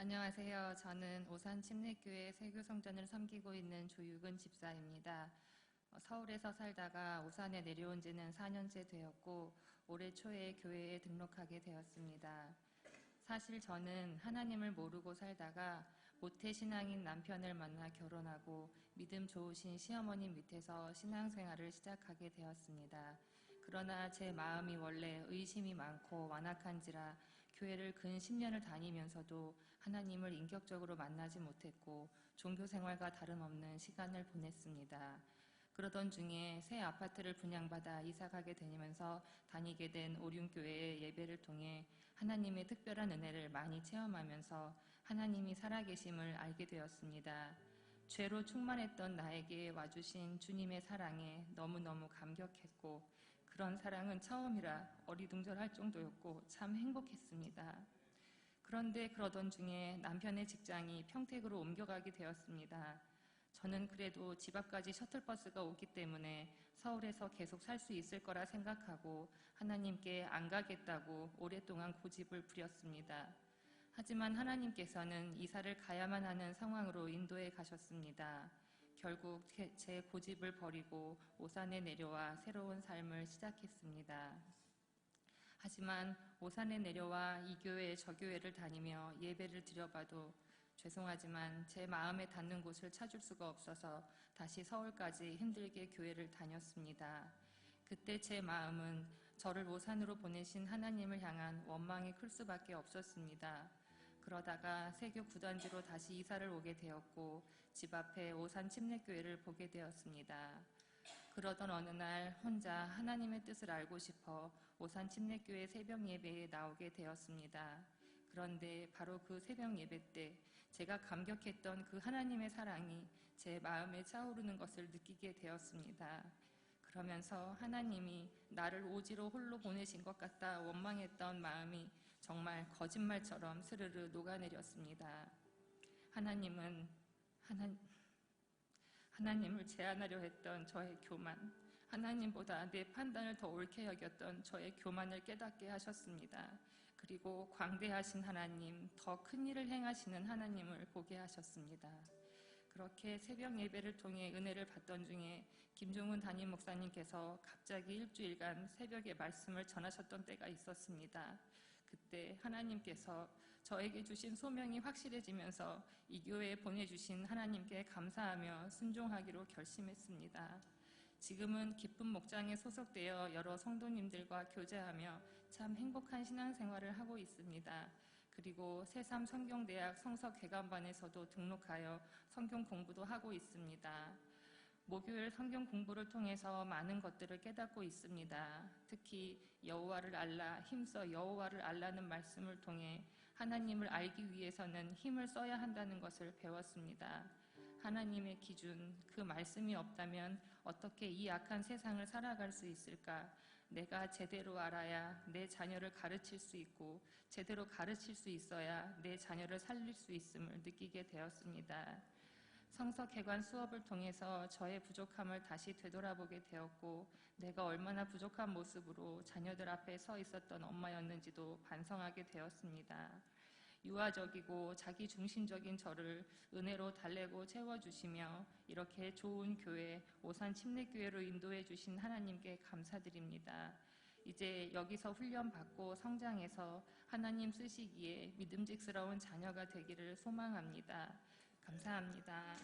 안녕하세요. 저는 오산 침례교회 세교성전을 섬기고 있는 조유근 집사입니다. 어, 서울에서 살다가 오산에 내려온 지는 4년째 되었고 올해 초에 교회에 등록하게 되었습니다. 사실 저는 하나님을 모르고 살다가 모태신앙인 남편을 만나 결혼하고 믿음 좋으신 시어머님 밑에서 신앙생활을 시작하게 되었습니다. 그러나 제 마음이 원래 의심이 많고 완악한지라 교회를 근 10년을 다니면서도 하나님을 인격적으로 만나지 못했고 종교 생활과 다름없는 시간을 보냈습니다. 그러던 중에 새 아파트를 분양받아 이사가게 되면서 다니게 된 오륜교회의 예배를 통해 하나님의 특별한 은혜를 많이 체험하면서 하나님이 살아계심을 알게 되었습니다. 죄로 충만했던 나에게 와주신 주님의 사랑에 너무너무 감격했고 그런 사랑은 처음이라 어리둥절할 정도였고 참 행복했습니다. 그런데 그러던 중에 남편의 직장이 평택으로 옮겨가게 되었습니다. 저는 그래도 집 앞까지 셔틀버스가 오기 때문에 서울에서 계속 살 수 있을 거라 생각하고 하나님께 안 가겠다고 오랫동안 고집을 부렸습니다. 하지만 하나님께서는 이사를 가야만 하는 상황으로 인도해 가셨습니다. 결국 제 고집을 버리고 오산에 내려와 새로운 삶을 시작했습니다. 하지만 오산에 내려와 이 교회 저 교회를 다니며 예배를 드려봐도 죄송하지만 제 마음에 닿는 곳을 찾을 수가 없어서 다시 서울까지 힘들게 교회를 다녔습니다. 그때 제 마음은 저를 오산으로 보내신 하나님을 향한 원망이 클 수밖에 없었습니다. 그러다가 세교 구단지로 다시 이사를 오게 되었고 집 앞에 오산 침례교회를 보게 되었습니다. 그러던 어느 날 혼자 하나님의 뜻을 알고 싶어 오산 침례교회 새벽 예배에 나오게 되었습니다. 그런데 바로 그 새벽 예배 때 제가 감격했던 그 하나님의 사랑이 제 마음에 차오르는 것을 느끼게 되었습니다. 그러면서 하나님이 나를 오지로 홀로 보내신 것 같다 원망했던 마음이 정말 거짓말처럼 스르르 녹아내렸습니다. 하나님은 하나, 하나님을 제안하려 했던 저의 교만, 하나님보다 내 판단을 더 옳게 여겼던 저의 교만을 깨닫게 하셨습니다. 그리고 광대하신 하나님, 더 큰 일을 행하시는 하나님을 보게 하셨습니다. 그렇게 새벽 예배를 통해 은혜를 받던 중에 김종훈 담임 목사님께서 갑자기 일주일간 새벽에 말씀을 전하셨던 때가 있었습니다. 그때 하나님께서 저에게 주신 소명이 확실해지면서 이 교회에 보내주신 하나님께 감사하며 순종하기로 결심했습니다. 지금은 기쁜 목장에 소속되어 여러 성도님들과 교제하며 참 행복한 신앙생활을 하고 있습니다. 그리고 새삼 성경대학 성서개관반에서도 등록하여 성경 공부도 하고 있습니다. 목요일 성경 공부를 통해서 많은 것들을 깨닫고 있습니다. 특히 여호와를 알라 힘써 여호와를 알라는 말씀을 통해 하나님을 알기 위해서는 힘을 써야 한다는 것을 배웠습니다. 하나님의 기준, 그 말씀이 없다면 어떻게 이 악한 세상을 살아갈 수 있을까? 내가 제대로 알아야 내 자녀를 가르칠 수 있고 제대로 가르칠 수 있어야 내 자녀를 살릴 수 있음을 느끼게 되었습니다. 성서 개관 수업을 통해서 저의 부족함을 다시 되돌아보게 되었고 내가 얼마나 부족한 모습으로 자녀들 앞에 서 있었던 엄마였는지도 반성하게 되었습니다. 유아적이고 자기중심적인 저를 은혜로 달래고 채워주시며 이렇게 좋은 교회, 오산 침례교회로 인도해 주신 하나님께 감사드립니다. 이제 여기서 훈련받고 성장해서 하나님 쓰시기에 믿음직스러운 자녀가 되기를 소망합니다. 감사합니다.